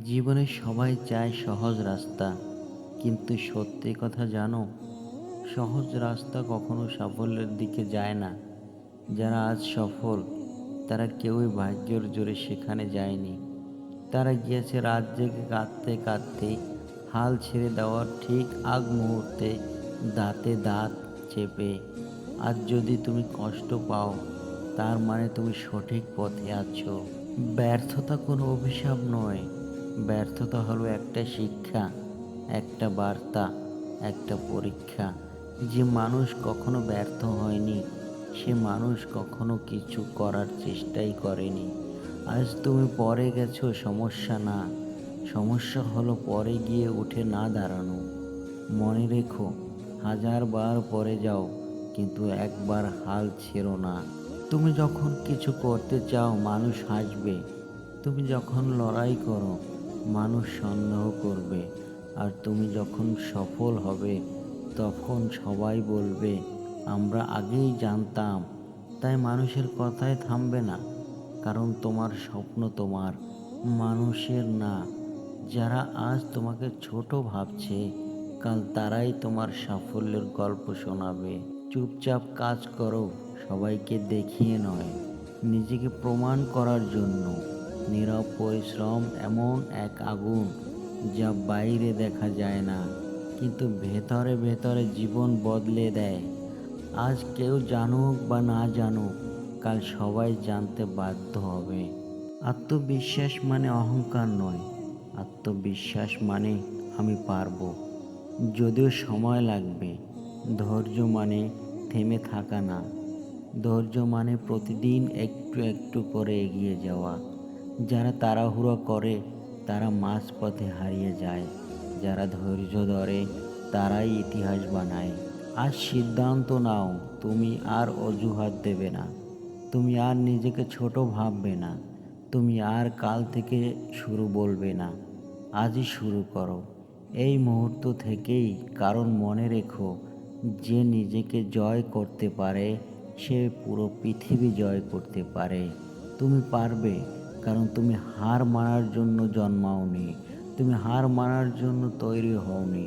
জীবনে সবাই চায় সহজ রাস্তা। কিন্তু সত্যি কথা জানো, সহজ রাস্তা কখনো সাফল্যের দিকে যায় না। যারা আজ সফল, তারা কেউই ভাগ্যের জোরে সেখানে যায়নি। তারা গিয়েছে রাত জেগে কাঁদতে কাঁদতে, হাল ছেড়ে দেওয়ার ঠিক আগ মুহূর্তে দাঁতে দাঁত চেপে। আর যদি তুমি কষ্ট পাও, তার মানে তুমি সঠিক পথে আছো। ব্যর্থতা কোনো অভিশাপ নয়। ব্যর্থতা হলো একটা শিক্ষা, একটা বার্তা, একটা পরীক্ষা। যে মানুষ কখনো ব্যর্থ হয়নি, সে মানুষ কখনো কিছু করার চেষ্টাই করেনি। আজ তুমি পরে গেছো, সমস্যা না। সমস্যা হলো পরে গিয়ে উঠে না দাঁড়ানো। মনে রেখো, হাজার বার পরে যাও, কিন্তু একবার হাল ছেড়ো না। তুমি যখন কিছু করতে চাও, মানুষ হাসবে। তুমি যখন লড়াই করো মানুষ সন্দেহ করবে। আর তুমি যখন সফল হবে, তখন সবাই বলবে, আমরা আগেই জানতাম। তাই মানুষের কথায় থামবে না, কারণ তোমার স্বপ্ন তোমার, মানুষের না। যারা আজ তোমাকে ছোট ভাবছে, কাল তারাই তোমার সাফল্যের গল্প শোনাবে। চুপচাপ কাজ করো, সবাইকে দেখিয়ে নয়, নিজেকে প্রমাণ করার জন্য। নীরব পরিশ্রম এমন এক আগুন যা বাইরে দেখা যায় না, কিন্তু ভেতরে ভেতরে জীবন বদলে দেয়। আজ কেউ জানুক বা না জানুক, কাল সবাই জানতে বাধ্য হবে। আত্মবিশ্বাস মানে অহংকার নয়, আত্মবিশ্বাস মানে আমি পারব। যদিও সময় লাগবে, ধৈর্য মানে থেমে থাকা না। ধৈর্য মানে প্রতিদিন একটু একটু করে এগিয়ে যাওয়া। যারা তাড়াহুড়ো করে, তারা মাঝপথে হারিয়ে যায়। যারা ধৈর্য ধরে, তারাই ইতিহাস বানায়। আর সিদ্ধান্ত নাও, তুমি আর অজুহাত দেবে না। তুমি আর নিজেকে ছোট ভাববে না। তুমি আর কাল থেকে শুরু বলবে না। আজই শুরু করো। এই মুহূর্ত থেকেই কারণ মনে রেখো, যে নিজেকে জয় করতে পারে, সে পুরো পৃথিবী জয় করতে পারে। তুমি পারবে। কারণ তুমি হার মানার জন্য জন্মাওনি তুমি হার মানার জন্য তৈরি হওনি।